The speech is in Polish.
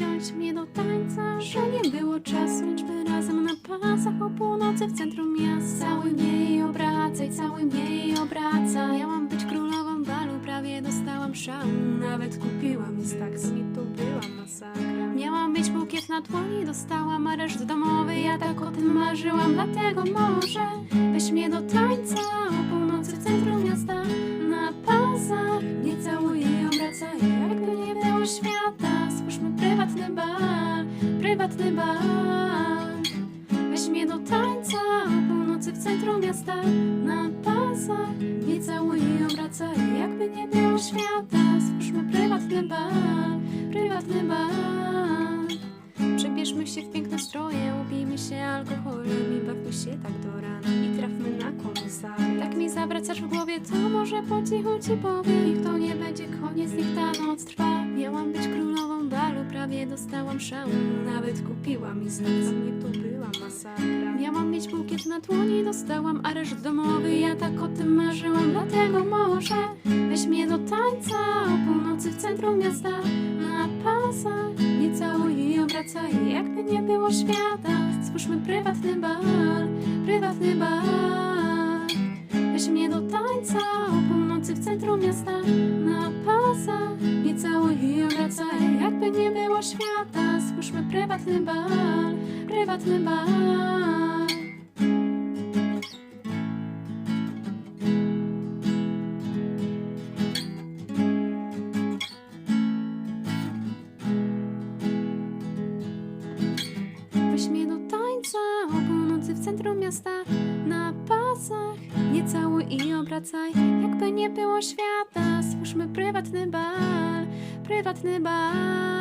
wziąć mnie do tańca Że nie było czasu, liczby razem na pasach O północy w centrum miasta. Cały mnie obracaj, cały mnie obraca Ja mam być królową balu, prawie dostałam szału. Nawet kupiłam i z taksmi tu była masakra. Miałam mieć bukiet na dłoni, dostałam areszt domowy. Ja tak o tym marzyłam, dlatego może Weź mnie do tańca. Prywatny bal Weź mnie do tańca północy w centrum miasta. Na pasach nie całuj i obracaj Jakby nie było świata. Stwórzmy prywatny bal, prywatny bal Przebierzmy się w piękne stroje, upijmy się alkoholem i bawmy się tak do rana. I trafmy zawracasz w głowie, to może po cichu ci powiem. Niech to nie będzie koniec, niech ta noc trwa. Miałam być królową balu, prawie dostałam szału, nawet kupiłam i dla mnie to była masakra. Miałam mieć bukiet na dłoni, dostałam areszt domowy, ja tak o tym marzyłam, dlatego może weź mnie do tańca o północy w centrum miasta na pasach. Nie całuj i obracaj, jakby nie było świata. Stwórzmy prywatny bal, prywatny bal. Jakby nie było świata. Stwórzmy prywatny bal, prywatny bal. Weź mnie do tańca o północy w centrum miasta Na pasach nie całuj i obracaj Jakby nie było świata Stwórzmy prywatny bal Prywatny bal